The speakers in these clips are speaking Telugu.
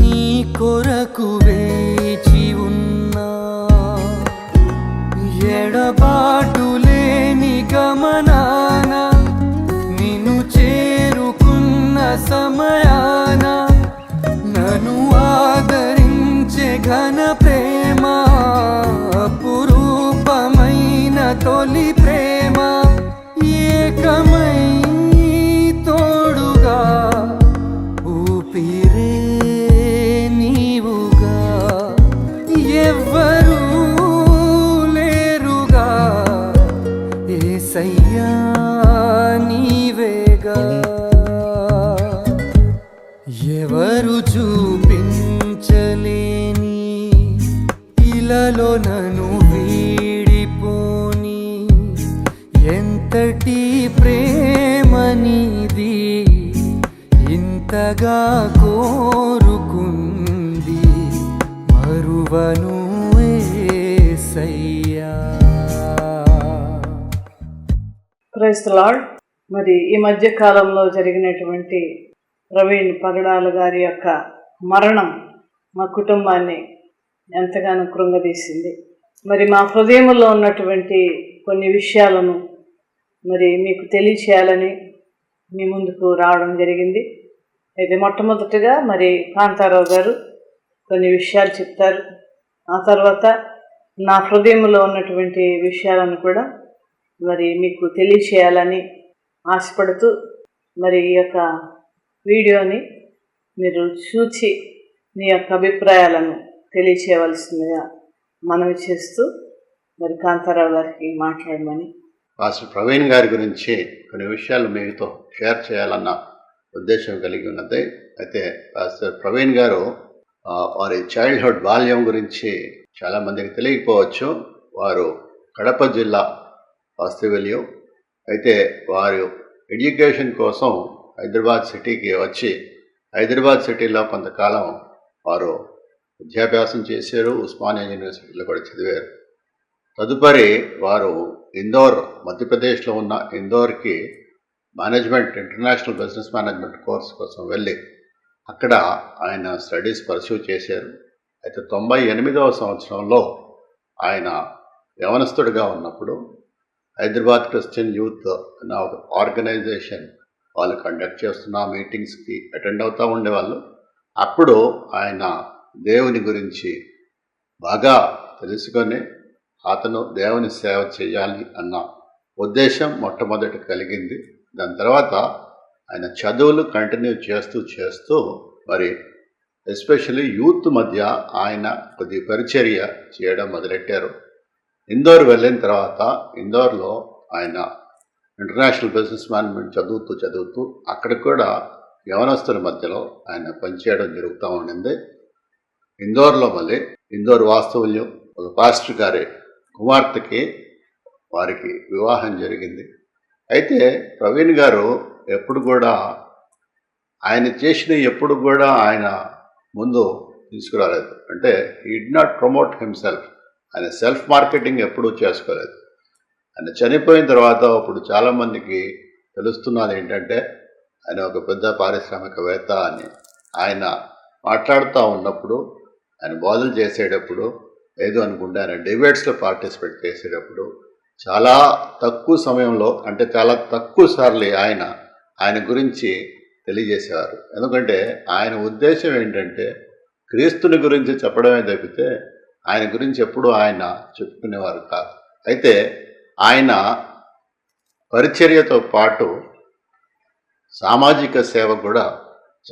నీ కొరకు వేచి ఉన్నా. ఎడబాటు లేని గమనాన నిన్ను చేరుకున్న సమయాన నన్ను ఆదరించే ఘన ప్రేమ అపురూపమైన తొలి ఎంతటి ప్రేమ నీది? ఇంతగా కోరుకుంది మరువను క్రైస్తలాడ్ లార్డ్. మరి ఈ మధ్య కాలంలో జరిగినటువంటి ప్రవీణ్ పగడాల గారి యొక్క మరణం మా కుటుంబాన్ని ఎంతగానో కృంగదీసింది. మరి మా హృదయంలో ఉన్నటువంటి కొన్ని విషయాలను మరి మీకు తెలియచేయాలని మీ ముందుకు రావడం జరిగింది. అయితే మొట్టమొదటిగా మరి కాంతారావు గారు కొన్ని విషయాలు చెప్తారు. ఆ తర్వాత నా హృదయంలో ఉన్నటువంటి విషయాలను కూడా మరి మీకు తెలియచేయాలని ఆశపడుతూ మరి ఈ యొక్క వీడియోని మీరు చూచి మీ యొక్క అభిప్రాయాలను తెలియచేయవలసిందిగా మనవి చేస్తూ మరి కాంతారావు గారికి మాట్లాడమని మాస్టర్ ప్రవీణ్ గారి గురించి కొన్ని విషయాలు మీతో షేర్ చేయాలన్న ఉద్దేశం కలిగి ఉన్నది. అయితే మాస్టర్ ప్రవీణ్ గారు వారి చైల్డ్హుడ్ బాల్యం గురించి చాలామందికి తెలియకపోవచ్చు. వారు కడప జిల్లా వాస్తవ్యులు. అయితే వారు ఎడ్యుకేషన్ కోసం హైదరాబాద్ సిటీకి వచ్చి హైదరాబాద్ సిటీలో కొంతకాలం వారు విద్యాభ్యాసం చేశారు. ఉస్మానియా యూనివర్సిటీలో కూడా చదివారు. తదుపరి వారు ఇందోర్ మధ్యప్రదేశ్లో ఉన్న ఇందోర్కి management international business management course కోసం వెళ్ళి అక్కడ ఆయన స్టడీస్ పర్సూ చేశారు. అయితే తొంభై ఎనిమిదవ సంవత్సరంలో ఆయన యవనస్తుడిగా ఉన్నప్పుడు హైదరాబాద్ క్రిస్టియన్ యూత్ అనే ఒక ఆర్గనైజేషన్ వాళ్ళు కండక్ట్ చేస్తున్న మీటింగ్స్కి అటెండ్ అవుతూ ఉండేవాళ్ళు. అప్పుడు ఆయన దేవుని గురించి బాగా తెలుసుకొని అతను దేవుని సేవ చేయాలి అన్న ఉద్దేశం మొట్టమొదటి కలిగింది. దాని తర్వాత ఆయన చదువులు కంటిన్యూ చేస్తూ చేస్తూ మరి ఎస్పెషల్లీ యూత్ మధ్య ఆయన కొద్ది పరిచర్య చేయడం మొదలెట్టారు. ఇందోర్ వెళ్ళిన తర్వాత ఇందోర్లో ఆయన ఇంటర్నేషనల్ బిజినెస్ మేనేజ్మెంట్ చదువుతూ చదువుతూ అక్కడ కూడా యవనస్తుల మధ్యలో ఆయన పనిచేయడం జరుగుతూ ఉండింది. ఇందోర్లో మళ్ళీ ఇందోర్ వాస్తవుల్యం ఒక పాస్టర్ గారి కుమార్తెకి వారికి వివాహం జరిగింది. అయితే ప్రవీణ్ గారు ఎప్పుడు కూడా ఆయన చేసిన ఎప్పుడు కూడా ఆయన ముందు తీసుకురాలేదు. అంటే he did not promote himself ఆయన సెల్ఫ్ మార్కెటింగ్ ఎప్పుడూ చేసుకోలేదు. ఆయన చనిపోయిన తర్వాత ఇప్పుడు చాలామందికి తెలుస్తున్నది ఏంటంటే ఆయన ఒక పెద్ద పారిశ్రామికవేత్త అని ఆయన మాట్లాడుతూ ఉన్నప్పుడు ఆయన బోధలు చేసేటప్పుడు లేదు అనుకుంటే ఆయన డిబేట్స్లో పార్టిసిపేట్ చేసేటప్పుడు చాలా తక్కువ సమయంలో అంటే చాలా తక్కువ సార్లు ఆయన ఆయన గురించి తెలియజేసేవారు. ఎందుకంటే ఆయన ఉద్దేశం ఏంటంటే క్రీస్తుని గురించి చెప్పడమే తప్పితే ఆయన గురించి ఎప్పుడూ ఆయన చెప్పుకునేవారు కాదు. అయితే ఆయన పరిచర్యతో పాటు సామాజిక సేవ కూడా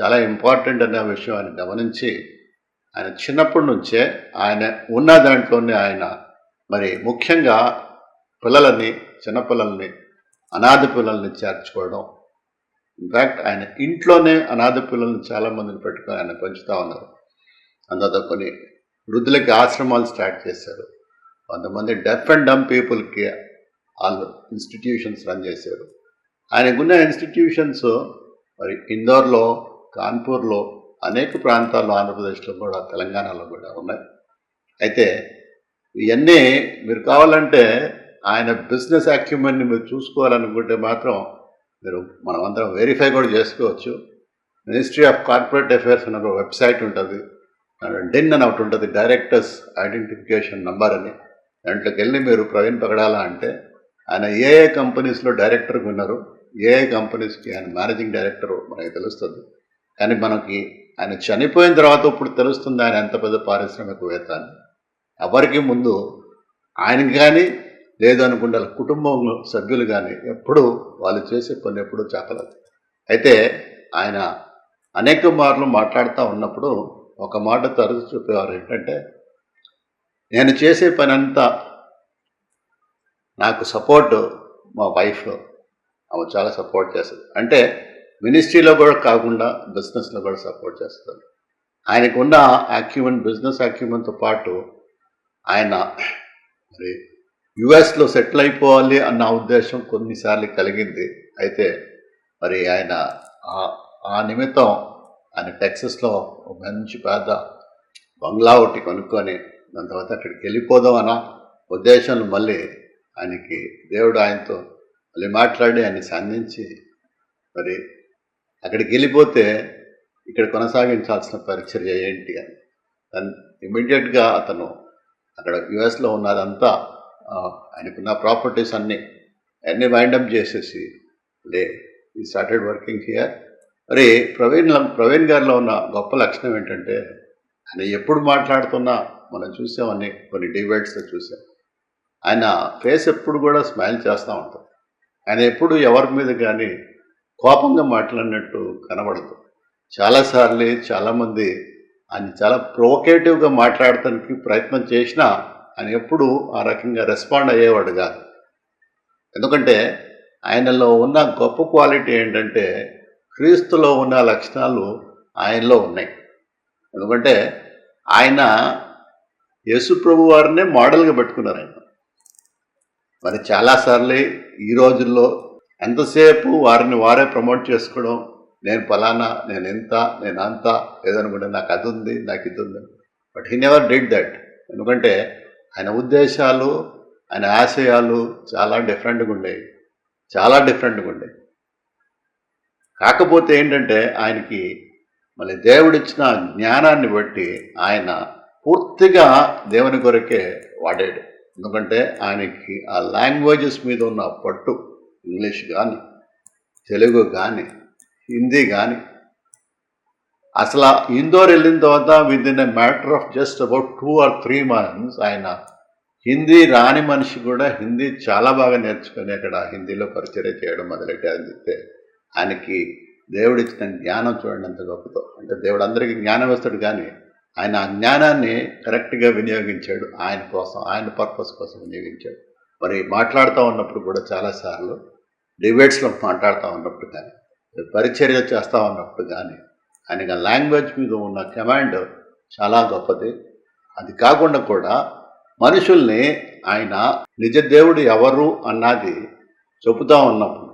చాలా ఇంపార్టెంట్ అనే విషయాన్ని గమనించి ఆయన చిన్నప్పటి నుంచే ఆయన ఉన్న దాంట్లోనే ఆయన మరి ముఖ్యంగా పిల్లలని చిన్నపిల్లల్ని అనాథ పిల్లల్ని చేర్చుకోవడం. ఇన్ఫ్యాక్ట్ ఆయన ఇంట్లోనే అనాథ పిల్లల్ని చాలామందిని పెట్టుకొని ఆయన పెంచుతూ ఉన్నారు. అందులో కొన్ని వృద్ధులకి ఆశ్రమాలు స్టార్ట్ చేశారు. కొంతమంది డెఫ్ అండ్ డమ్ పీపుల్కి వాళ్ళు ఇన్స్టిట్యూషన్స్ రన్ చేశారు. ఆయనకున్న ఇన్స్టిట్యూషన్స్ మరి ఇందోర్లో కాన్పూర్లో అనేక ప్రాంతాల్లో ఆంధ్రప్రదేశ్లో కూడా తెలంగాణలో కూడా ఉన్నాయి. అయితే ఇవన్నీ మీరు కావాలంటే ఆయన బిజినెస్ అక్యుమెంట్ని మీరు చూసుకోవాలనుకుంటే మాత్రం మీరు మనమందరం వెరిఫై కూడా చేసుకోవచ్చు. మినిస్ట్రీ ఆఫ్ కార్పొరేట్ అఫైర్స్ అనే ఒక వెబ్సైట్ ఉంటుంది. డిన్ అని ఒకటి ఉంటుంది డైరెక్టర్స్ ఐడెంటిఫికేషన్ నంబర్ అని. దాంట్లోకి వెళ్ళి మీరు ప్రవీణ్ పగడాల అంటే ఆయన ఏ ఏ కంపెనీస్లో డైరెక్టర్గా ఉన్నారు ఏ ఏ కంపెనీస్కి ఆయన మేనేజింగ్ డైరెక్టర్ మనకి తెలుస్తుంది. కానీ మనకి ఆయన చనిపోయిన తర్వాత ఇప్పుడు తెలుస్తుంది ఆయన ఎంత పెద్ద పారిశ్రామికవేత్త అని ఎవరికి ముందు ఆయనకి కానీ లేదు అనుకుంటే కుటుంబంలో సభ్యులు కానీ ఎప్పుడు వాళ్ళు చేసే పని ఎప్పుడూ చెప్పలేదు అయితే ఆయన అనేక మార్లు మాట్లాడుతూ ఉన్నప్పుడు ఒక మాట తరచు చెప్పేవారు ఏంటంటే నేను చేసే పని అంతా నాకు సపోర్ట్ మా వైఫ్. ఆమె చాలా సపోర్ట్ చేస్తుంది. అంటే మినిస్ట్రీలో కూడా కాకుండా బిజినెస్లో కూడా సపోర్ట్ చేస్తారు. ఆయనకున్న ఉన్న బిజినెస్ అక్యూమెన్తో పాటు ఆయన మరి యుఎస్లో సెటిల్ అయిపోవాలి అన్న ఉద్దేశం కొన్నిసార్లు కలిగింది. అయితే మరి ఆయన ఆ- ఆ నిమిత్తం ఆయన టెక్సస్లో ఒక మంచి పెద్ద బంగ్లా ఒకటి కొనుక్కొని దాని తర్వాత అక్కడికి వెళ్ళిపోదాం అన్న ఉద్దేశంలో మళ్ళీ ఆయనకి దేవుడు ఆయనతో మళ్ళీ మాట్లాడి ఆయన్ని సంధించి మరి అక్కడికి వెళ్ళిపోతే ఇక్కడ కొనసాగించాల్సిన పరిచర్య ఏంటి అని. దాన్ని ఇమీడియట్గా అతను అక్కడ యుఎస్లో ఉన్నదంతా ఆయనకున్న ప్రాపర్టీస్ అన్నీ అన్నీ వైండప్ చేసేసి లే ఈ స్టార్టెడ్ వర్కింగ్ హియర్. మరి ప్రవీణ్ ప్రవీణ్ గారిలో ఉన్న గొప్ప లక్షణం ఏంటంటే ఆయన ఎప్పుడు మాట్లాడుతున్నా మనం చూసామని కొన్ని డిబేట్స్లో చూసాం. ఆయన ఫేస్ ఎప్పుడు కూడా స్మైల్ చేస్తూ ఉంటాం ఆయన ఎప్పుడు ఎవరి మీద కానీ కోపంగా మాట్లాడినట్టు కనబడదు. చాలాసార్లు చాలామంది ఆయన చాలా ప్రొవకేటివ్గా మాట్లాడటానికి ప్రయత్నం చేసినా ఆయన ఎప్పుడు ఆ రకంగా రెస్పాండ్ అయ్యేవాడు కాదు. ఎందుకంటే ఆయనలో ఉన్న గొప్ప క్వాలిటీ ఏంటంటే క్రీస్తులో ఉన్న లక్షణాలు ఆయనలో ఉన్నాయి. ఎందుకంటే ఆయన యేసు ప్రభు వారినే మోడల్గా పెట్టుకున్నారు ఆయన. మరి చాలాసార్లు ఈ రోజుల్లో ఎంతసేపు వారిని వారే ప్రమోట్ చేసుకోవడం? నేను ఫలానా నేను ఎంత నేను అంత ఏదనుకుంటే నాకు అది ఉంది నాకు ఇది ఉంది. But he never did that. ఎందుకంటే ఆయన ఉద్దేశాలు ఆయన ఆశయాలు చాలా డిఫరెంట్గా ఉండేవి చాలా డిఫరెంట్గా ఉండేవి కాకపోతే ఏంటంటే ఆయనకి మళ్ళీ దేవుడిచ్చిన జ్ఞానాన్ని బట్టి ఆయన పూర్తిగా దేవుని కొరకే వాడాడు. ఎందుకంటే ఆయనకి ఆ లాంగ్వేజెస్ మీద ఉన్న పట్టు ఇంగ్లీష్ కానీ తెలుగు కానీ హిందీ కానీ అసలు ఇందోర్ వెళ్ళిన తర్వాత within a matter of just about two or three months ఆయన హిందీ రాని మనిషి కూడా హిందీ చాలా బాగా నేర్చుకుని అక్కడ హిందీలో పరిచయం చేయడం మొదలెట్టారని చెప్తే ఆయనకి దేవుడిచ్చిన జ్ఞానం చూడండి అంత గొప్పతో అంటే దేవుడు అందరికీ జ్ఞానం వస్తాడు కానీ ఆయన ఆ జ్ఞానాన్ని కరెక్ట్గా వినియోగించాడు. ఆయన కోసం ఆయన పర్పస్ కోసం వినియోగించాడు. మరి మాట్లాడుతూ ఉన్నప్పుడు కూడా చాలాసార్లు డిబేట్స్లో మాట్లాడుతూ ఉన్నప్పుడు కానీ పరిచర్య చేస్తూ ఉన్నప్పుడు కానీ ఆయన లాంగ్వేజ్ మీద ఉన్న కమాండ్ చాలా గొప్పది. అది కాకుండా కూడా మనుషుల్ని ఆయన నిజ దేవుడు ఎవరు అన్నది చెబుతూ ఉన్నప్పుడు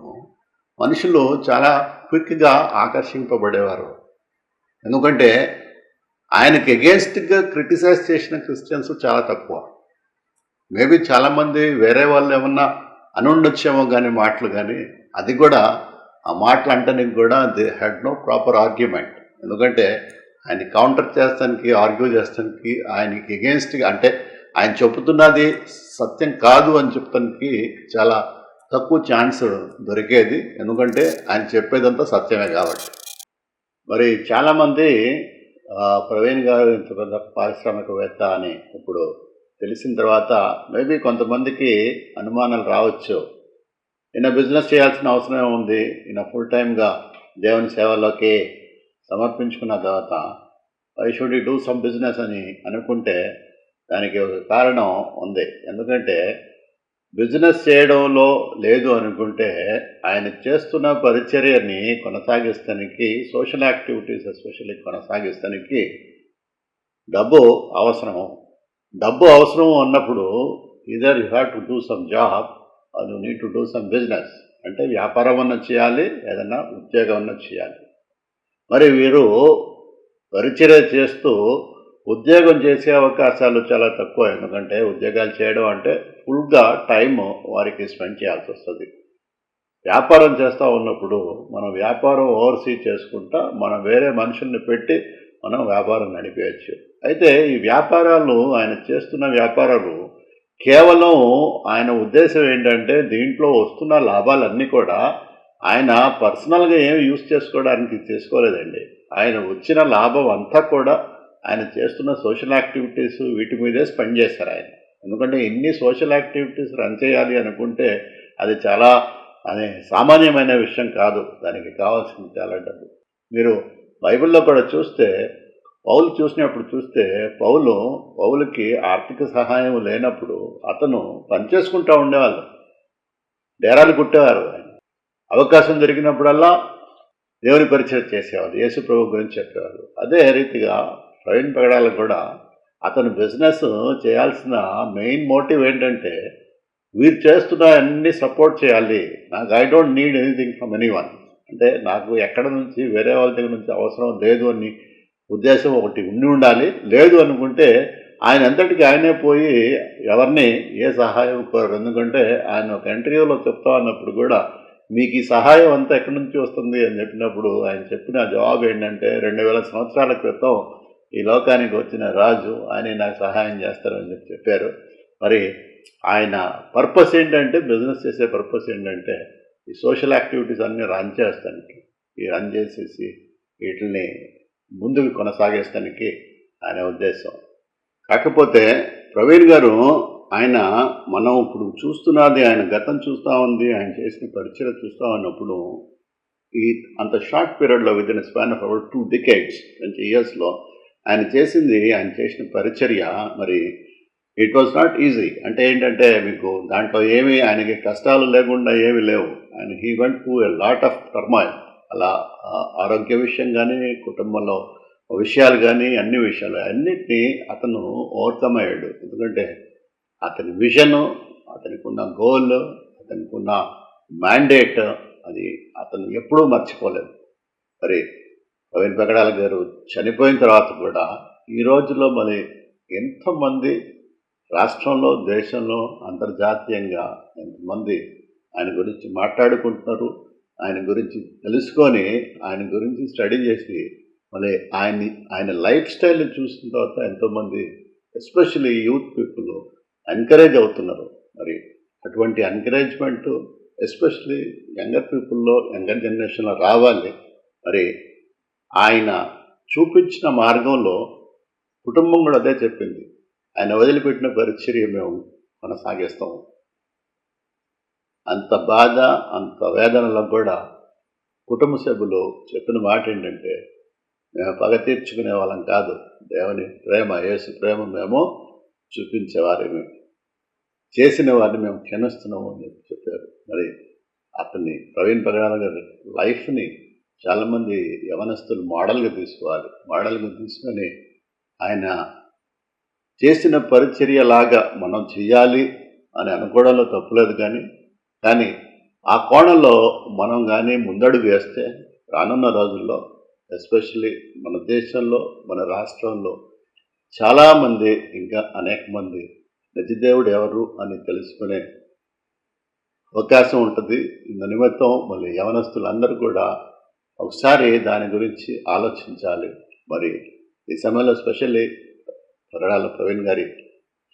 మనుషులు చాలా క్విక్గా ఆకర్షింపబడేవారు. ఎందుకంటే ఆయనకి అగేన్స్ట్గా క్రిటిసైజ్ చేసిన క్రిస్టియన్స్ చాలా తక్కువ. మేబీ చాలామంది వేరే వాళ్ళు ఏమన్నా అనుండొచ్చేమో కానీ మాటలు కానీ అది కూడా ఆ మాటలు అంటానికి కూడా they had no proper argument. ఎందుకంటే ఆయన కౌంటర్ చేస్తానికి ఆర్గ్యూ చేస్తానికి ఆయనకి ఎగెన్స్ట్గా అంటే ఆయన చెబుతున్నది సత్యం కాదు అని చెప్పడానికి చాలా తక్కువ ఛాన్స్ దొరికేది. ఎందుకంటే ఆయన చెప్పేదంతా సత్యమే కాబట్టి. మరి చాలామంది ప్రవీణ్ గారు ఇంత పెద్ద పారిశ్రామికవేత్త అని ఇప్పుడు తెలిసిన తర్వాత మేబీ కొంతమందికి అనుమానాలు రావచ్చు. ఈయన బిజినెస్ చేయాల్సిన అవసరం ఉంది ఈయన ఫుల్ టైమ్గా దేవుని సేవలోకి సమర్పించుకున్న తర్వాత I should do some business అని అనుకుంటే దానికి ఒక కారణం ఉంది. ఎందుకంటే బిజినెస్ చేయడంలో లేదు అనుకుంటే ఆయన చేస్తున్న పరిచర్యని కొనసాగిస్తానికి సోషల్ యాక్టివిటీస్ ఎస్పెషల్లీ కొనసాగిస్తానికి డబ్బు అవసరము. డబ్బు అవసరం ఉన్నప్పుడు either you have to do some job you need to do some business అంటే వ్యాపారం అన్న చేయాలి ఏదన్నా ఉద్యోగం అన్న చేయాలి. మరి వీరు పరిచర్య చేస్తూ ఉద్యోగం చేసే అవకాశాలు చాలా తక్కువ. ఎందుకంటే ఉద్యోగాలు చేయడం అంటే ఫుల్గా టైం వారికి స్పెండ్ చేయాల్సి వస్తుంది. వ్యాపారం చేస్తూ ఉన్నప్పుడు మనం వ్యాపారం ఓవర్సీ చేసుకుంటా మనం వేరే మనుషుల్ని పెట్టి మనం వ్యాపారం నడిపేయచ్చు. అయితే ఈ వ్యాపారాలు ఆయన చేస్తున్న వ్యాపారాలు కేవలం ఆయన ఉద్దేశం ఏంటంటే దీంట్లో వస్తున్న లాభాలన్నీ కూడా ఆయన పర్సనల్గా ఏమి యూజ్ చేసుకోవడానికి చేసుకోలేదండి. ఆయన వచ్చిన లాభం అంతా కూడా ఆయన చేస్తున్న సోషల్ యాక్టివిటీస్ వీటి మీదే స్పెండ్ చేశారు ఆయన. ఎందుకంటే ఎన్ని సోషల్ యాక్టివిటీస్ రన్ చేయాలి అనుకుంటే అది చాలా అనే సామాన్యమైన విషయం కాదు. దానికి కావాల్సింది చాలా డబ్బు. మీరు బైబిల్లో కూడా చూస్తే పౌలు చూసినప్పుడు చూస్తే పౌలు పౌలుకి ఆర్థిక సహాయం లేనప్పుడు అతను పనిచేసుకుంటూ ఉండేవాళ్ళు. డేరాలు కుట్టేవారు ఆయన. అవకాశం దొరికినప్పుడల్లా దేవుని పరిచయం చేసేవాళ్ళు యేసు ప్రభు గురించి చెప్పేవారు అదే రీతిగా ప్రవీణ్ పగడాలకు కూడా అతను బిజినెస్ చేయాల్సిన మెయిన్ మోటివ్ ఏంటంటే వీరు చేస్తున్న అన్ని సపోర్ట్ చేయాలి. నాకు I don't need anything from anyone అంటే నాకు ఎక్కడ నుంచి వేరే వాళ్ళ దగ్గర నుంచి అవసరం లేదు అని ఉద్దేశం ఒకటి ఉండి ఉండాలి. లేదు అనుకుంటే ఆయన అంతటికి ఆయనే పోయి ఎవరిని ఏ సహాయం కోరరు. ఎందుకంటే ఆయన ఒక ఇంటర్వ్యూలో చెప్తా అన్నప్పుడు కూడా మీకు ఈ సహాయం అంతా ఎక్కడి నుంచి వస్తుంది అని చెప్పినప్పుడు ఆయన చెప్పిన జవాబు ఏంటంటే రెండు వేల సంవత్సరాల క్రితం ఈ లోకానికి వచ్చిన రాజు ఆయన నాకు సహాయం చేస్తారని చెప్పి చెప్పారు. మరి ఆయన పర్పస్ ఏంటంటే బిజినెస్ చేసే పర్పస్ ఏంటంటే ఈ సోషల్ యాక్టివిటీస్ అన్నీ రన్ చేస్తానికి ఈ రన్ చేసేసి వీటిని ముందుకు కొనసాగేస్తానికి ఆయన ఉద్దేశం. కాకపోతే ప్రవీణ్ గారు ఆయన మనం ఇప్పుడు చూస్తున్నది ఆయన గతం చూస్తూ ఉంది ఆయన చేసిన పరిచయం చూస్తూ ఉన్నప్పుడు ఈ అంత షార్ట్ పీరియడ్లో within span of our two decades twenty ఇయర్స్లో ఆయన చేసింది ఆయన చేసిన పరిచర్య మరి ఇట్ వాజ్ నాట్ ఈజీ. అంటే ఏంటంటే మీకు దాంట్లో ఏమీ ఆయనకి కష్టాలు లేకుండా ఏమీ లేవు. And he went to a lot of turmoil అలా ఆరోగ్య విషయం కానీ కుటుంబంలో విషయాలు కానీ అన్ని విషయాలు అన్నిటినీ అతను ఓవర్కమ్ అయ్యాడు. ఎందుకంటే అతని విజన్ అతనికి ఉన్న గోల్ అతనికి ఉన్న మ్యాండేట్ అది అతను ఎప్పుడూ మర్చిపోలేదు. మరి ప్రవీణ్ పెగడాల గారు చనిపోయిన తర్వాత కూడా ఈ రోజుల్లో మరి ఎంతోమంది రాష్ట్రంలో దేశంలో అంతర్జాతీయంగా ఎంతమంది ఆయన గురించి మాట్లాడుకుంటున్నారు. ఆయన గురించి తెలుసుకొని ఆయన గురించి స్టడీ చేసి మళ్ళీ ఆయన్ని ఆయన లైఫ్ స్టైల్ని చూసిన తర్వాత ఎంతోమంది ఎస్పెషల్లీ యూత్ పీపుల్ ఎంకరేజ్ అవుతున్నారు. మరి అటువంటి ఎంకరేజ్మెంట్ ఎస్పెషల్లీ యంగర్ పీపుల్లో యంగర్ జనరేషన్లో రావాలి. మరి ఆయన చూపించిన మార్గంలో కుటుంబం కూడా అదే చెప్పింది. ఆయన వదిలిపెట్టిన పరిచర్య మేము కొనసాగేస్తాము అంత బాధ అంత వేదనలో కూడా కుటుంబ సభ్యులు చెప్పిన మాట ఏంటంటే మేము పగ తీర్చుకునే వాళ్ళం కాదు. దేవుని ప్రేమ యేసు ప్రేమ మేము చూపించేవారేమి. చేసిన వారిని మేము క్షణిస్తున్నాము అని చెప్పారు. మరి అతన్ని ప్రవీణ్ పగడాల గారి లైఫ్ని చాలామంది యవనస్తులు మోడల్గా తీసుకోవాలి. మోడల్గా తీసుకొని ఆయన చేసిన పరిచర్యలాగా మనం చేయాలి అని అనుకోవడంలో తప్పులేదు కానీ కానీ ఆ కోణంలో మనం కానీ ముందడుగు వేస్తే రానున్న రోజుల్లో ఎస్పెషల్లీ మన దేశంలో మన రాష్ట్రంలో చాలామంది ఇంకా అనేక మంది నిజదేవుడు ఎవరు అని తెలుసుకునే అవకాశం ఉంటుంది. ఇందు నిమిత్తం మళ్ళీ యవనస్తులందరూ కూడా ఒకసారి దాని గురించి ఆలోచించాలి. మరి ఈ సమయంలో స్పెషల్లీ పరడాల ప్రవీణ్ గారి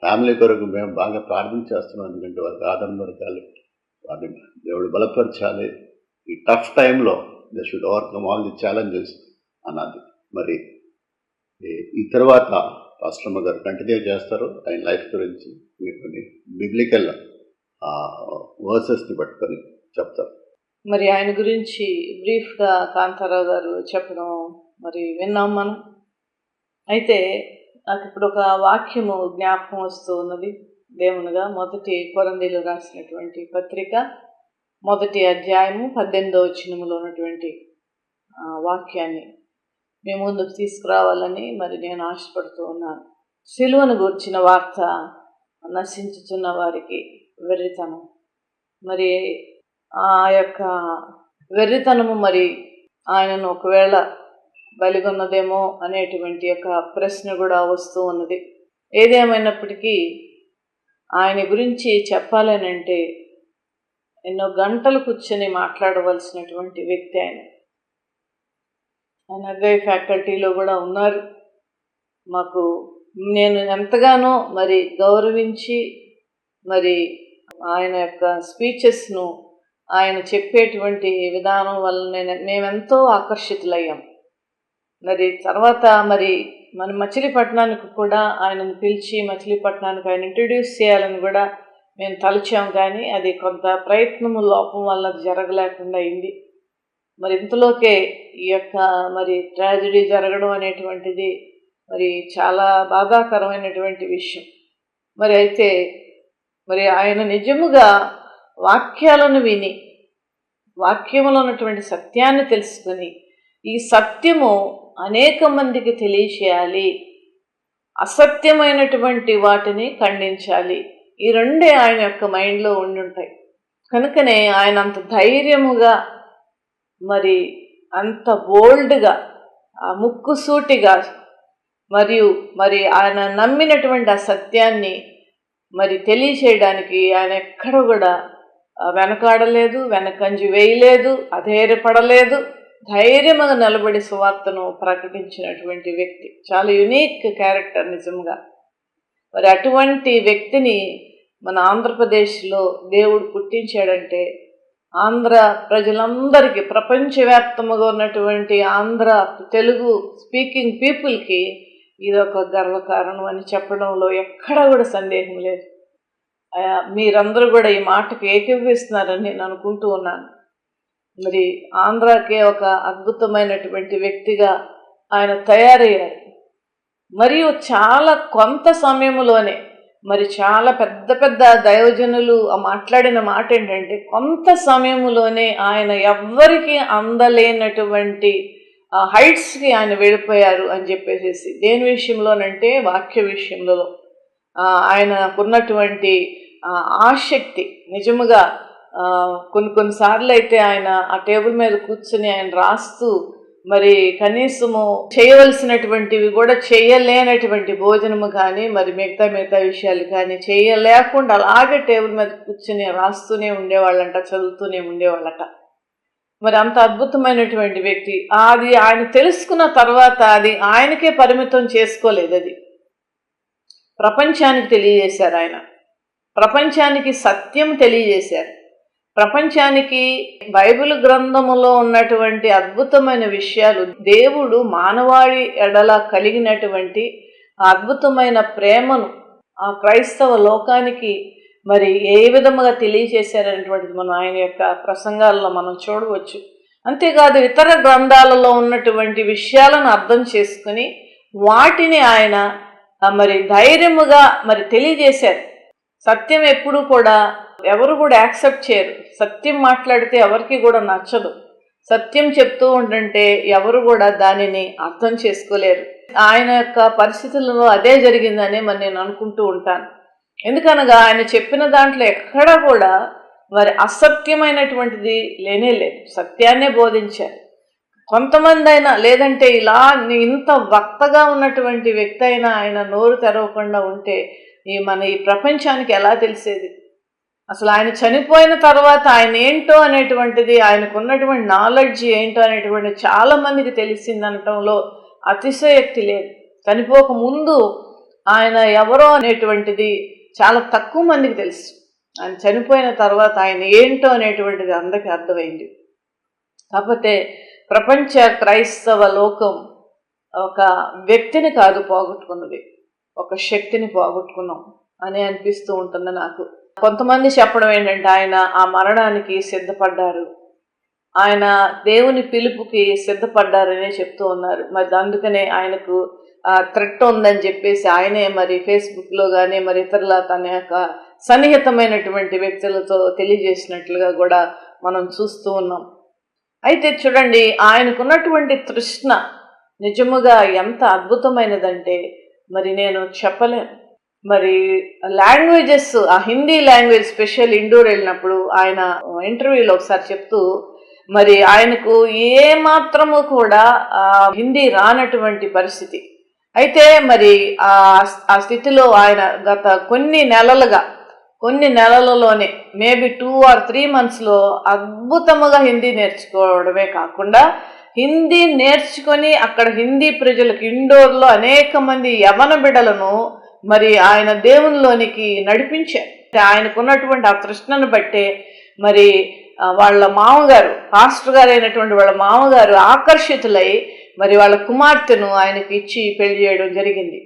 ఫ్యామిలీ కొరకు మేము బాగా ప్రార్థన చేస్తున్నాం. ఎందుకంటే వారికి ఆదరణ దొరకాలి వాటిని దేవుడు బలపరచాలి. ఈ టఫ్ టైంలో they should overcome all the challenges అన్నది మరి ఈ- తర్వాత పాస్టర్మ గారు కంటిన్యూ చేస్తారు ఆయన లైఫ్ గురించి మీ కొన్ని బిబ్లికల్ వర్సెస్ని పట్టుకొని చెప్తారు. మరి ఆయన గురించి బ్రీఫ్గా కాంతారావు గారు చెప్పడం మరి విన్నాం మనం. అయితే నాకు ఇప్పుడు ఒక వాక్యము జ్ఞాపకం వస్తూ ఉన్నది. దేవునిగా మొదటి కొరందీలు రాసినటువంటి పత్రిక మొదటి అధ్యాయము పద్దెనిమిదో చిన్నములో ఉన్నటువంటి వాక్యాన్ని మీ ముందుకు తీసుకురావాలని మరి నేను ఆశపడుతూ ఉన్నాను. సిలువను గూర్చిన వార్త నశించుచున్న వారికి వెర్రితనం. మరి ఆ యొక్క వెర్రితనము మరి ఆయనను ఒకవేళ బలిగొన్నదేమో అనేటువంటి యొక్క ప్రశ్న కూడా వస్తూ ఉన్నది. ఏదేమైనప్పటికీ ఆయన గురించి చెప్పాలని అంటే ఎన్నో గంటలు కూర్చొని మాట్లాడవలసినటువంటి వ్యక్తి ఆయన. ఆయన అదే ఫ్యాకల్టీలో కూడా ఉన్నారు. మాకు నేను ఎంతగానో మరి గౌరవించి మరి ఆయన యొక్క స్పీచెస్ను ఆయన చెప్పేటువంటి విధానం వల్ల నేను మేమెంతో ఆకర్షితులయ్యాం. మరి తర్వాత మరి మన మచిలీపట్నానికి కూడా ఆయనను పిలిచి మచిలీపట్నానికి ఆయన ఇంట్రడ్యూస్ చేయాలని కూడా మేము తలచాం కానీ అది కొంత ప్రయత్నము లోపం వల్ల అది జరగలేకుండా అయింది. మరి ఇంతలోకే ఈ యొక్క మరి ట్రాజడీ జరగడం అనేటువంటిది మరి చాలా బాధాకరమైనటువంటి విషయం. మరి అయితే మరి ఆయన నిజముగా వాక్యాలను విని వాక్యములో ఉన్నటువంటి సత్యాన్ని తెలుసుకొని ఈ సత్యము అనేక మందికి తెలియచేయాలి. అసత్యమైనటువంటి వాటిని ఖండించాలి. ఈ రెండే ఆయన యొక్క మైండ్లో ఉండి ఉంటాయి కనుకనే ఆయన అంత ధైర్యముగా మరి అంత బోల్డ్గా ఆ ముక్కుసూటిగా మరియు మరి ఆయన నమ్మినటువంటి ఆ సత్యాన్ని మరి తెలియచేయడానికి ఆయన ఎక్కడ కూడా వెనకాడలేదు వెనకంజి వేయలేదు అధైర్యపడలేదు. ధైర్యముగా నిలబడి సువార్తను ప్రకటించినటువంటి వ్యక్తి. చాలా యునీక్ క్యారెక్టర్ నిజంగా. మరి అటువంటి వ్యక్తిని మన ఆంధ్రప్రదేశ్లో దేవుడు పుట్టించాడంటే ఆంధ్ర ప్రజలందరికీ ప్రపంచవ్యాప్తంగా ఉన్నటువంటి ఆంధ్ర తెలుగు స్పీకింగ్ పీపుల్కి ఇది ఒక గర్వకారణం అని చెప్పడంలో ఎక్కడా కూడా సందేహం లేదు. మీరందరూ కూడా ఈ మాటకు ఏకీభవిస్తున్నారని నేను అనుకుంటూ ఉన్నాను. మరి ఆంధ్రాకే ఒక అద్భుతమైనటువంటి వ్యక్తిగా ఆయన తయారయ్యారు. మరియు చాలా కొంత సమయంలోనే మరి చాలా పెద్ద పెద్ద దైవజనులు మాట్లాడిన మాట ఏంటంటే కొంత సమయంలోనే ఆయన ఎవ్వరికీ అందలేనటువంటి హైట్స్కి ఆయన వెళ్ళిపోయారు అని చెప్పేసేసి దేని విషయంలోనంటే వాక్య విషయంలో. ఆయనకున్నటువంటి ఆసక్తి నిజముగా కొన్ని కొన్నిసార్లు అయితే ఆయన ఆ టేబుల్ మీద కూర్చుని ఆయన రాస్తూ మరి కనీసము చేయవలసినటువంటివి కూడా చేయలేనటువంటి భోజనము కానీ మరి మిగతా మిగతా విషయాలు కానీ చేయలేకుండా అలాగే టేబుల్ మీద కూర్చుని రాస్తూనే ఉండేవాళ్ళంట చదువుతూనే ఉండేవాళ్ళట. మరి అంత అద్భుతమైనటువంటి వ్యక్తి. అది ఆయన తెలుసుకున్న తర్వాత అది ఆయనకే పరిమితం చేసుకోలేదు అది. ప్రపంచానికి తెలియజేశారు ఆయన. ప్రపంచానికి సత్యం తెలియజేశారు. ప్రపంచానికి బైబిల్ గ్రంథములో ఉన్నటువంటి అద్భుతమైన విషయాలు దేవుడు మానవాళి ఎడల కలిగినటువంటి ఆ అద్భుతమైన ప్రేమను ఆ క్రైస్తవ లోకానికి మరి ఏ విధముగా తెలియజేశారనేటువంటిది మనం ఆయన యొక్క ప్రసంగాల్లో మనం చూడవచ్చు. అంతేకాదు ఇతర గ్రంథాలలో ఉన్నటువంటి విషయాలను అర్థం చేసుకుని వాటిని ఆయన మరి ధైర్యముగా మరి తెలియజేశారు. సత్యం ఎప్పుడూ కూడా ఎవరు కూడా యాక్సెప్ట్ చేయరు. సత్యం మాట్లాడితే ఎవరికి కూడా నచ్చదు. సత్యం చెప్తూ ఉంటుంటే ఎవరు కూడా దానిని అర్థం చేసుకోలేరు. ఆయన యొక్క పరిస్థితులలో అదే జరిగిందని మరి నేను అనుకుంటూ ఉంటాను. ఎందుకనగా ఆయన చెప్పిన దాంట్లో ఎక్కడా కూడా వారి అసత్యమైనటువంటిది లేనే లేదు. సత్యాన్నే బోధించారు. కొంతమంది అయినా లేదంటే ఇలా నీ ఇంత వక్తగా ఉన్నటువంటి వ్యక్తి అయినా ఆయన నోరు తెరవకుండా ఉంటే ఈ మన ఈ ప్రపంచానికి ఎలా తెలిసేది? అసలు ఆయన చనిపోయిన తర్వాత ఆయన ఏంటో అనేటువంటిది ఆయనకు ఉన్నటువంటి నాలెడ్జ్ ఏంటో అనేటువంటిది చాలా మందికి తెలిసిందనటంలో అతిశయోక్తి లేదు. చనిపోక ముందు ఆయన ఎవరో అనేటువంటిది చాలా తక్కువ మందికి తెలుసు. ఆయన చనిపోయిన తర్వాత ఆయన ఏంటో అనేటువంటిది అందరికీ అర్థమైంది. కాకపోతే ప్రపంచ క్రైస్తవ లోకం ఒక వ్యక్తిని కాదు పోగొట్టుకున్నది. ఒక శక్తిని పోగొట్టుకున్నాం అని అనిపిస్తూ ఉంటుంది నాకు? కొంతమంది చెప్పడం ఏంటంటే ఆయన ఆ మరణానికి సిద్ధపడ్డారు. ఆయన దేవుని పిలుపుకి సిద్ధపడ్డారనే చెప్తూ ఉన్నారు. మరి అందుకనే ఆయనకు థ్రెట్ ఉందని చెప్పేసి ఆయనే మరి ఫేస్బుక్లో కానీ మరి ఇతరుల తన యొక్క సన్నిహితమైనటువంటి వ్యక్తులతో తెలియజేసినట్లుగా కూడా మనం చూస్తూ ఉన్నాం. అయితే చూడండి ఆయనకున్నటువంటి తృష్ణ నిజముగా ఎంత అద్భుతమైనదంటే మరి నేను చెప్పలేను. మరి లాంగ్వేజెస్ ఆ హిందీ లాంగ్వేజ్ స్పెషల్ ఇండోర్ వెళ్ళినప్పుడు ఆయన ఇంటర్వ్యూలో ఒకసారి చెప్తూ మరి ఆయనకు ఏ మాత్రము కూడా ఆ హిందీ రానటువంటి పరిస్థితి. అయితే మరి ఆ ఆ స్థితిలో ఆయన గత కొన్ని నెలలుగా కొన్ని నెలలలోనే మేబీ టూ ఆర్ త్రీ మంత్స్లో అద్భుతముగా హిందీ నేర్చుకోవడమే కాకుండా హిందీ నేర్చుకొని అక్కడ హిందీ ప్రజలకు ఇండోర్లో అనేక మంది యవన బిడ్డలను మరి ఆయన దేవునిలోనికి నడిపించారు ఆయనకున్నటువంటి ఆ తృష్ణను బట్టే మరి వాళ్ళ మామగారు పాస్టర్ గారు అయినటువంటి వాళ్ళ మామగారు ఆకర్షితులై మరి వాళ్ళ కుమార్తెను ఆయనకి ఇచ్చి పెళ్ళి చేయడం జరిగింది.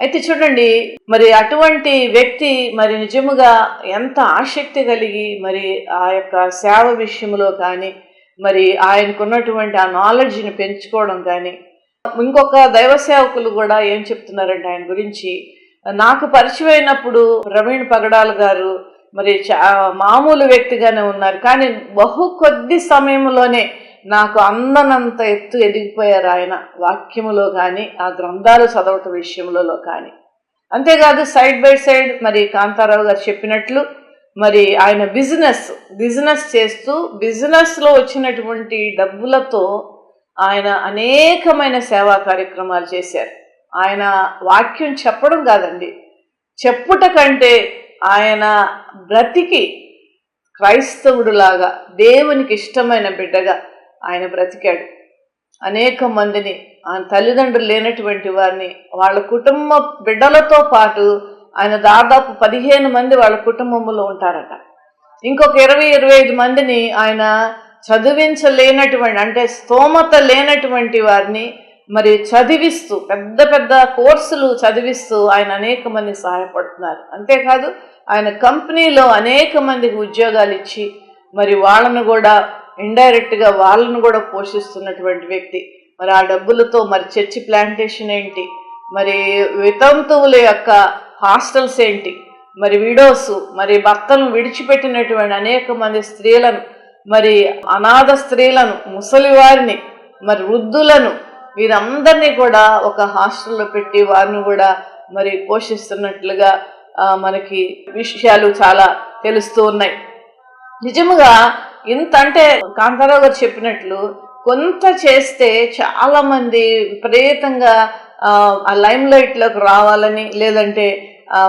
అయితే చూడండి మరి అటువంటి వ్యక్తి మరి నిజముగా ఎంత ఆసక్తి కలిగి మరి ఆ యొక్క సేవ విషయంలో కానీ మరి ఆయనకున్నటువంటి ఆ నాలెడ్జ్ని పెంచుకోవడం కానీ ఇంకొక దైవ సేవకులు కూడా ఏం చెప్తున్నారంటే ఆయన గురించి నాకు పరిచయమైనప్పుడు ప్రవీణ్ పగడాల్ గారు మరి చా మామూలు వ్యక్తిగానే ఉన్నారు. కానీ బహు కొద్ది సమయంలోనే నాకు అందనంత ఎత్తు ఎదిగిపోయారు ఆయన వాక్యములో కానీ ఆ గ్రంథాలు చదవటం విషయంలో కానీ. అంతేకాదు సైడ్ బై సైడ్ మరి కాంతారావు గారు చెప్పినట్లు మరి ఆయన బిజినెస్ బిజినెస్ చేస్తూ బిజినెస్లో వచ్చినటువంటి డబ్బులతో ఆయన అనేకమైన సేవా కార్యక్రమాలు చేశారు. ఆయన వాక్యం చెప్పడం కాదండి. చెప్పుట కంటే ఆయన బ్రతికి క్రైస్తవుడులాగా దేవునికి ఇష్టమైన బిడ్డగా ఆయన బ్రతికాడు. అనేక మందిని ఆయన తల్లిదండ్రులు లేనటువంటి వారిని వాళ్ళ కుటుంబ బిడ్డలతో పాటు ఆయన దాదాపు పదిహేను మంది వాళ్ళ కుటుంబంలో ఉంటారట. ఇంకొక ఇరవై ఇరవై ఐదు మందిని ఆయన చదివించలేనటువంటి అంటే స్తోమత లేనటువంటి వారిని మరి చదివిస్తూ పెద్ద పెద్ద కోర్సులు చదివిస్తూ ఆయన అనేక మంది సహాయపడుతున్నారు. అంతేకాదు ఆయన కంపెనీలో అనేక మందికి ఉద్యోగాలు ఇచ్చి మరి వాళ్ళను కూడా ఇండైరెక్ట్గా వాళ్ళను కూడా పోషిస్తున్నటువంటి వ్యక్తి. మరి ఆ డబ్బులతో మరి చర్చి ప్లాంటేషన్ ఏంటి? మరి వితంతువుల యొక్క హాస్టల్స్ ఏంటి? మరి విడోస్ మరి భర్తను విడిచిపెట్టినటువంటి అనేక మంది స్త్రీలను మరి అనాథ స్త్రీలను ముసలివారిని మరి వృద్ధులను వీరందరినీ కూడా ఒక హాస్టల్లో పెట్టి వారిని కూడా మరి పోషిస్తున్నట్లుగా మనకి విషయాలు చాలా తెలుస్తూ ఉన్నాయి. నిజముగా ఇంత అంటే కాంతారావు గారు చెప్పినట్లు కొంత చేస్తే చాలా మంది విపరీతంగా ఆ, లైమ్ లైట్లోకి రావాలని లేదంటే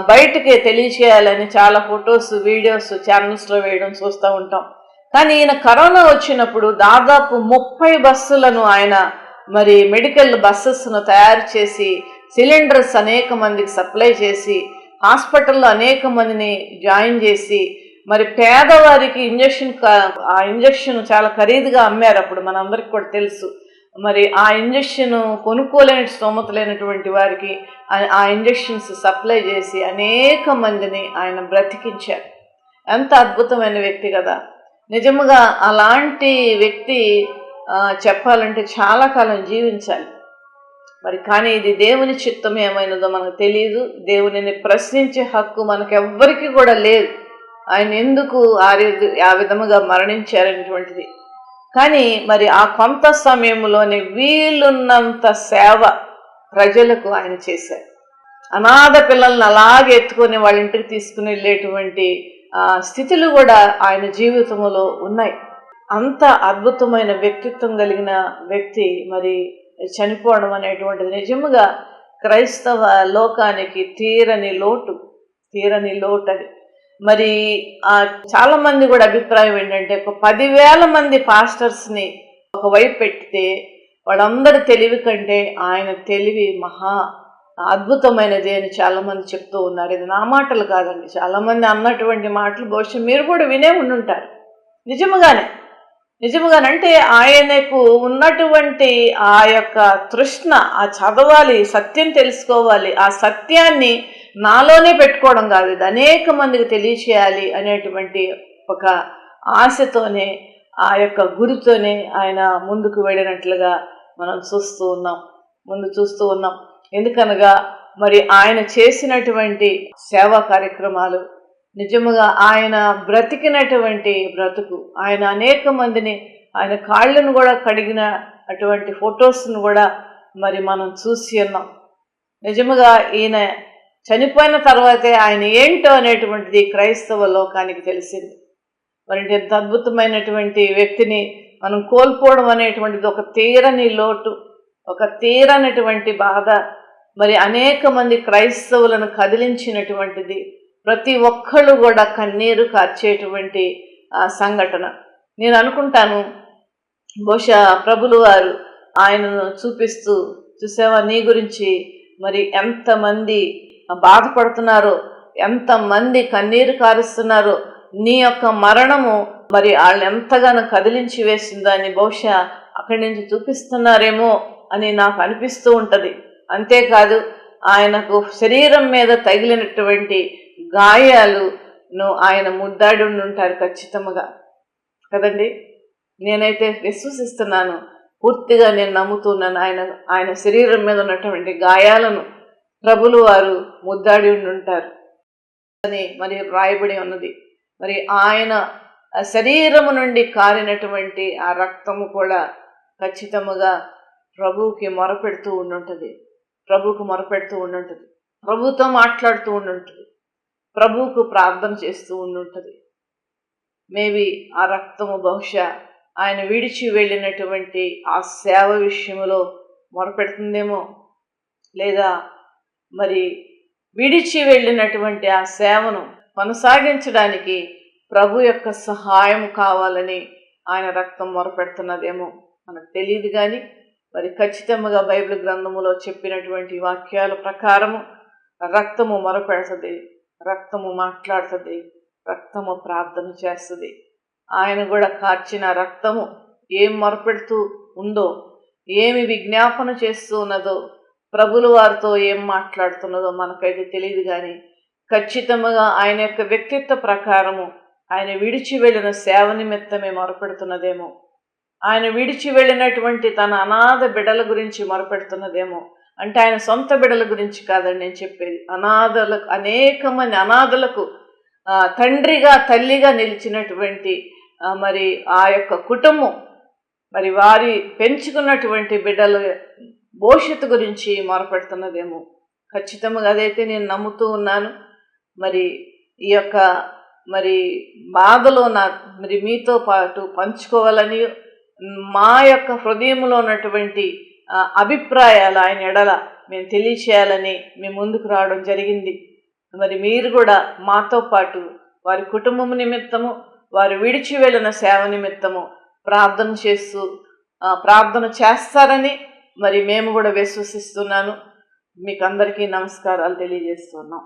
బయటకే తెలియచేయాలని చాలా ఫొటోస్ వీడియోస్ ఛానల్స్లో వేయడం చూస్తూ ఉంటాం. కానీ ఈయన కరోనా వచ్చినప్పుడు దాదాపు ముప్పై బస్సులను ఆయన మరి మెడికల్ బస్సెస్ను తయారు చేసి సిలిండర్స్ అనేక మందికి సప్లై చేసి హాస్పిటల్లో అనేక మందిని జాయిన్ చేసి మరి పేదవారికి ఇంజక్షన్ ఆ ఇంజక్షన్ చాలా ఖరీదుగా అమ్మారు అప్పుడు మనందరికి కూడా తెలుసు. మరి ఆ ఇంజక్షన్ కొనుక్కోలేని స్తోమత లేనటువంటి వారికి ఆ- ఆ ఇంజక్షన్స్ సప్లై చేసి అనేక మందిని ఆయన బ్రతికించారు. ఎంత అద్భుతమైన వ్యక్తి కదా! నిజముగా అలాంటి వ్యక్తి చెప్పాలంటే చాలా కాలం జీవించాలి. మరి కానీ ఇది దేవుని చిత్తం ఏమైనదో మనకు తెలియదు దేవునిని ప్రశ్నించే హక్కు మనకెవ్వరికి కూడా లేదు. ఆయన ఎందుకు ఆ ఆ విధముగా మరణించారనేటువంటిది. కానీ మరి ఆ కొంత సమయంలోనే వీలున్నంత సేవ ప్రజలకు ఆయన చేశారు. అనాథ పిల్లల్ని అలాగే ఎత్తుకొని వాళ్ళ ఇంటికి తీసుకుని వెళ్ళేటువంటి స్థితులు కూడా ఆయన జీవితంలో ఉన్నాయి. అంత అద్భుతమైన వ్యక్తిత్వం కలిగిన వ్యక్తి మరి చనిపోవడం అనేటువంటిది నిజముగా క్రైస్తవ లోకానికి తీరని లోటు తీరని లోటు అది మరి ఆ చాలా మంది కూడా అభిప్రాయం ఏంటంటే ఒక పదివేల మంది పాస్టర్స్ని ఒకవైపు పెడితే వాళ్ళందరి తెలివి కంటే ఆయన తెలివి మహా అద్భుతమైనది అని చాలామంది చెప్తూ ఉన్నారు. ఇది నా మాటలు కాదండి. చాలామంది అన్నటువంటి మాటలు బహుశా మీరు కూడా వినే ఉండుంటారు. నిజముగానే నిజముగానంటే ఆయనకు ఉన్నటువంటి ఆ యొక్క తృష్ణ ఆ చదవాలి సత్యం తెలుసుకోవాలి ఆ సత్యాన్ని నాలోనే పెట్టుకోవడం కాదు ఇది అనేక మందికి తెలియచేయాలి అనేటువంటి ఒక ఆశతోనే ఆ యొక్క గురితోనే ఆయన ముందుకు వెళ్ళినట్లుగా మనం చూస్తూ ఉన్నాం ముందు చూస్తూ ఉన్నాం. ఎందుకనగా మరి ఆయన చేసినటువంటి సేవా కార్యక్రమాలు నిజముగా ఆయన బ్రతికినటువంటి బ్రతుకు. ఆయన అనేక మందిని ఆయన కాళ్ళను కూడా కడిగిన అటువంటి ఫొటోస్ను కూడా మరి మనం చూసి ఉన్నాం. నిజముగా ఈయన చనిపోయిన తర్వాతే ఆయన ఏంటో అనేటువంటిది క్రైస్తవ లోకానికి తెలిసింది. మరి ఎంత అద్భుతమైనటువంటి వ్యక్తిని మనం కోల్పోవడం అనేటువంటిది ఒక తీరని లోటు ఒక తీరనటువంటి బాధ. మరి అనేక మంది క్రైస్తవులను కదిలించినటువంటిది ప్రతి ఒక్కళ్ళు కూడా కన్నీరు కార్చేటువంటి ఆ సంఘటన. నేను అనుకుంటాను బహుశా ప్రభులు వారు ఆయనను చూపిస్తూ చూసావా నీ గురించి? మరి ఎంతమంది బాధపడుతున్నారో ఎంతమంది కన్నీరు కారుస్తున్నారో నీ యొక్క మరణము మరి వాళ్ళని ఎంతగానో కదిలించి వేసిందని బహుశా అక్కడి నుంచి చూపిస్తున్నారేమో అని నాకు అనిపిస్తూ ఉంటుంది. అంతేకాదు ఆయనకు శరీరం మీద తగిలినటువంటి గాయాలును ఆయన ముద్దాడి ఉంటారు ఖచ్చితంగా కదండి? నేనైతే విశ్వసిస్తున్నాను. పూర్తిగా నేను నమ్ముతున్నాను ఆయన ఆయన శరీరం మీద ఉన్నటువంటి గాయాలను. ప్రభులు వారు ముద్దాడి ఉంటారు అని మరి రాయబడి ఉన్నది. మరి ఆయన శరీరము నుండి కారినటువంటి ఆ రక్తము కూడా ఖచ్చితముగా ప్రభువుకి మొరపెడుతూ ఉండుంటుంది. ప్రభువుకు మొరపెడుతూ ఉండుంటుంది. ప్రభుతో మాట్లాడుతూ ఉండుంటుంది. ప్రభువుకు ప్రార్థన చేస్తూ ఉండుంటుంది. మేబీ ఆ రక్తము బహుశా ఆయన విడిచి వెళ్ళినటువంటి ఆ సేవ విషయంలో మొరపెడుతుందేమో లేదా మరి విడిచి వెళ్ళినటువంటి ఆ సేవను కొనసాగించడానికి ప్రభు యొక్క సహాయం కావాలని ఆయన రక్తం మొరపెడుతున్నదేమో మనకు తెలియదు కానీ మరి ఖచ్చితంగా బైబిల్ గ్రంథములో చెప్పినటువంటి వాక్యాల ప్రకారము రక్తము మొరపెడుతుంది. రక్తము మాట్లాడుతుంది రక్తము ప్రార్థన చేస్తుంది. ఆయన కూడా కార్చిన రక్తము ఏం మొరపెడుతూ ఉందో ఏమి విజ్ఞాపన చేస్తూ ఉన్నదో వారితో ఏం మాట్లాడుతున్నదో మనకైతే తెలియదు కానీ ఖచ్చితంగా ఆయన యొక్క వ్యక్తిత్వ ప్రకారము ఆయన విడిచి వెళ్ళిన సేవ నిమిత్తమే మొరపెడుతున్నదేమో. ఆయన విడిచి వెళ్ళినటువంటి తన అనాథ బిడ్డల గురించి మొరపెడుతున్నదేమో. అంటే ఆయన సొంత బిడల గురించి కాదని నేను చెప్పేది. అనాథలకు అనేక మంది అనాథలకు తండ్రిగా తల్లిగా నిలిచినటువంటి మరి ఆ యొక్క కుటుంబం మరి వారి పెంచుకున్నటువంటి బిడ్డల భవిష్యత్తు గురించి మొరపెడుతున్నదేమో. ఖచ్చితంగా అదైతే నేను నమ్ముతూ ఉన్నాను. మరి ఈ యొక్క మరి బాధలో నా మరి మీతో పాటు పంచుకోవాలని మా యొక్క హృదయంలో ఉన్నటువంటి అభిప్రాయాలు ఆయన ఎడల మేము తెలియచేయాలని మేము ముందుకు రావడం జరిగింది. మరి మీరు కూడా మాతో పాటు వారి కుటుంబం నిమిత్తము వారు విడిచి వెళ్ళిన సేవ నిమిత్తము ప్రార్థన చేస్తూ ప్రార్థన చేస్తారని మరి మేము కూడా విశ్వసిస్తున్నాను. మీకు అందరికీ నమస్కారాలు తెలియజేస్తున్నాం.